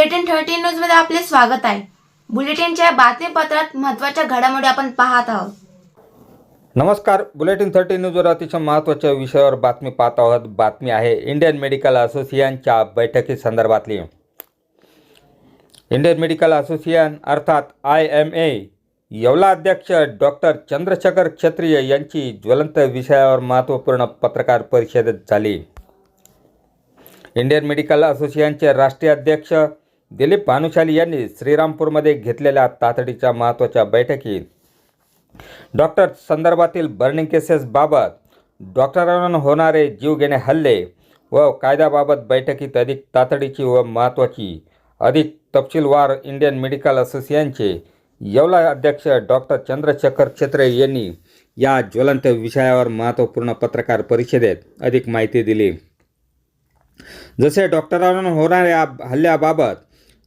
नमस्कार bulletin thirty न्यूजमध्ये आपले स्वागत आहे. बुलेटिनच्या बातमीपत्रात महत्त्वाच्या घडामोडी आपण पाहत आहोत. नमस्कार. बुलेटिन थर्टी न्यूजवर अतिशय महत्त्वाच्या विषयावर बातमी पाहत आहोत. बातमी आहे इंडियन मेडिकल असोसिएशनच्या बैठकी संदर्भातली इंडियन मेडिकल असोसिएशन अर्थात आय एम ए येवला अध्यक्ष डॉक्टर चंद्रशेखर क्षत्रिय यांची ज्वलंत विषयावर महत्त्वपूर्ण पत्रकार परिषद झाली. इंडियन मेडिकल असोसिएशनचे राष्ट्रीय अध्यक्ष दिलीप भानुशाली यांनी श्रीरामपूरमध्ये घेतलेल्या तातडीच्या महत्त्वाच्या बैठकीत डॉक्टर संदर्भातील बर्निंग केसेसबाबत डॉक्टरांना होणारे जीवघेणे हल्ले व कायद्याबाबत बैठकीत अधिक तातडीची व महत्त्वाची अधिक तपशीलवार इंडियन मेडिकल असोसिएशनचे येवला अध्यक्ष डॉक्टर चंद्रशेखर छत्रे यांनी या ज्वलंत विषयावर महत्त्वपूर्ण पत्रकार परिषदेत अधिक माहिती दिली. जसे डॉक्टरांना होणाऱ्या हल्ल्याबाबत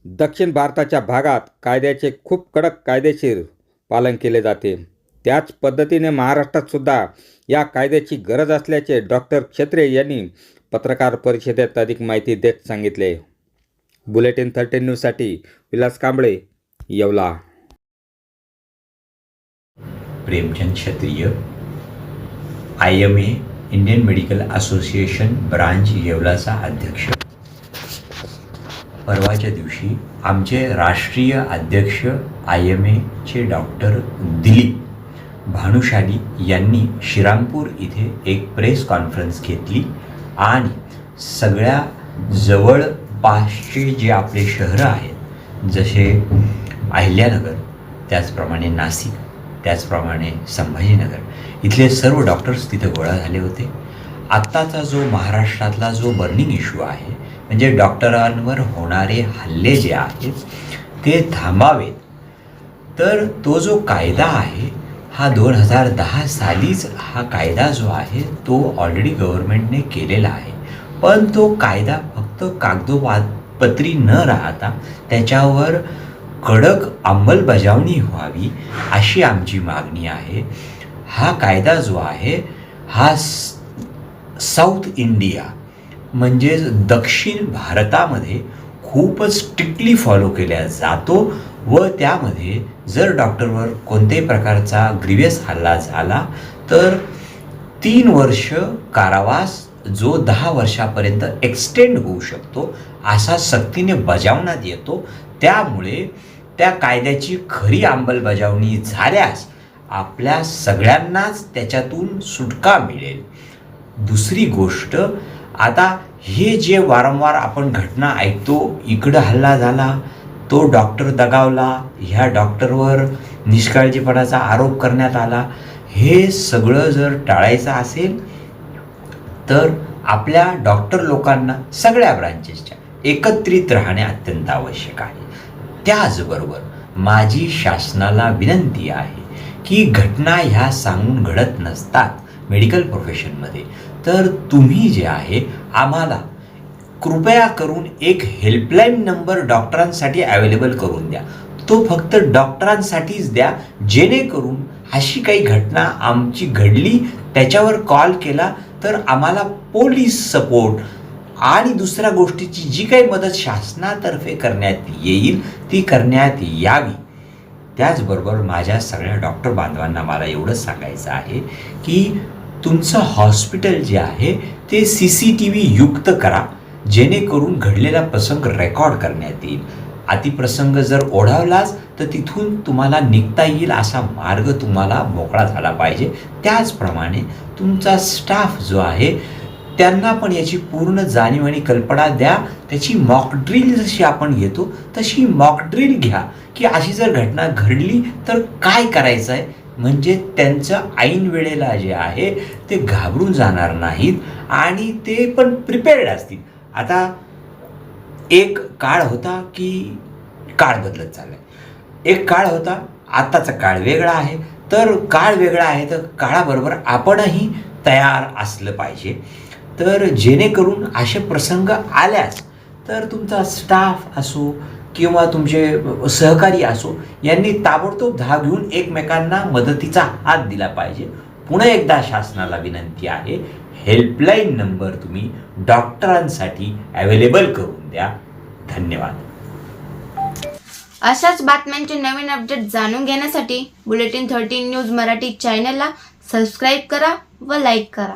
दक्षिण भारताच्या भागात कायद्याचे खूप कडक कायदेशीर पालन केले जाते. त्याच पद्धतीने महाराष्ट्रातसुद्धा या कायद्याची गरज असल्याचे डॉक्टर क्षेत्रे यांनी पत्रकार परिषदेत अधिक माहिती देत सांगितले. बुलेटिन थर्टीन न्यूजसाठी Vilas Kamble Yeola. Premchand Kshatriya I M A Indian medical association branch येवलाचा अध्यक्ष. परवाच्या दिवशी आमचे राष्ट्रीय अध्यक्ष आय एम एचे डॉक्टर दिलीप भानुशाली यांनी श्रीरामपूर इथे एक प्रेस कॉन्फरन्स घेतली आणि सगळ्या जवळपासचे जे आपले शहरं आहेत जसे अहिल्यानगर त्याचप्रमाणे नाशिक त्याचप्रमाणे संभाजीनगर इथले सर्व डॉक्टर्स तिथे गोळा झाले होते. आत्ताचा जो महाराष्ट्रातला जो बर्निंग इश्यू आहे म्हणजे डॉक्टरांवर होणारे हल्ले जे आहेत ते थांबावेत. तर तो जो कायदा आहे हा दोन हजार दहा सालीच हा कायदा जो आहे तो ऑलरेडी गव्हर्नमेंटने केलेला आहे. पण तो कायदा फक्त कागदोपत्री न राहता त्याच्यावर कडक अंमलबजावणी व्हावी अशी आमची मागणी आहे. हा कायदा जो आहे हा साऊथ इंडिया म्हणजेच दक्षिण भारतामध्ये खूपच स्ट्रिक्टली फॉलो केल्या जातो व त्यामध्ये जर डॉक्टरवर कोणत्याही प्रकारचा ग्रिवियस हल्ला झाला तर तीन वर्ष कारावास जो दहा वर्षापर्यंत एक्सटेंड होऊ शकतो असा सक्तीने बजावण्यात येतो. त्यामुळे त्या कायद्याची खरी अंमलबजावणी झाल्यास आपल्या सगळ्यांनाच त्याच्यातून सुटका मिळेल. दुसरी गोष्ट आता हे जे वारंवार आपण घटना ऐकतो इकडं हल्ला झाला तो डॉक्टर दगावला ह्या डॉक्टरवर निष्काळजीपणाचा आरोप करण्यात आला हे सगळं जर टाळायचं असेल तर आपल्या डॉक्टर लोकांना सगळ्या ब्रांचेसच्या एकत्रित राहणे अत्यंत आवश्यक आहे. त्याचबरोबर माझी शासनाला विनंती आहे की घटना ह्या सांगून घडत नसतात मेडिकल प्रोफेशनमध्ये तर तुम्ही जे आहे आम्हाला कृपया करून एक हेल्पलाईन नंबर डॉक्टरांसाठी अवेलेबल करून द्या. तो फक्त डॉक्टरांसाठीच द्या जेणेकरून अशी काही घटना आमची घडली त्याच्यावर कॉल केला तर आम्हाला पोलीस सपोर्ट आणि दुसऱ्या गोष्टीची जी काही मदत शासनातर्फे करण्यात येईल ती करण्यात यावी. त्याचबरोबर माझ्या सगळ्या डॉक्टर बांधवांना मला एवढंच सांगायचं आहे की तुमचं हॉस्पिटल जे आहे ते सी सी टी व्ही युक्त करा. जेणेकरून घडलेला प्रसंग रेकॉर्ड करण्यात येईल. अतिप्रसंग जर ओढावलाच तर तिथून तुम्हाला निघता येईल असा मार्ग तुम्हाला मोकळा झाला पाहिजे. त्याचप्रमाणे तुमचा स्टाफ जो आहे त्यांना पण याची पूर्ण जाणीव आणि कल्पना द्या. त्याची मॉकड्रिल जशी आपण घेतो तशी मॉकड्रिल घ्या. की अशी जर घटना घडली तर काय करायचं आहे म्हणजे त्यांचं ऐन वेळेला जे आहे ते घाबरून जाणार नाहीत आणि ते पण प्रिपेअर्ड असतील. आता एक काळ होता की काळ बदलत चाललाय. एक काळ होता आत्ताचा काळ वेगळा आहे. तर काळ वेगळा आहे तर काळाबरोबर आपणही तयार असलं पाहिजे. तर जेणेकरून असे प्रसंग आल्यास तर तुमचा स्टाफ असो किंवा तुमचे सहकारी असो यांनी ताबडतोब धाव घेऊन एकमेकांना मदतीचा हात दिला पाहिजे. पुन्हा एकदा शासनाला विनंती आहे हेल्पलाईन नंबर तुम्ही डॉक्टरांसाठी अवेलेबल करून द्या. धन्यवाद. अशाच बातम्यांचे नवीन अपडेट जाणून घेण्यासाठी बुलेटिन थर्टीन न्यूज मराठी चॅनलला सबस्क्राईब करा व लाईक करा.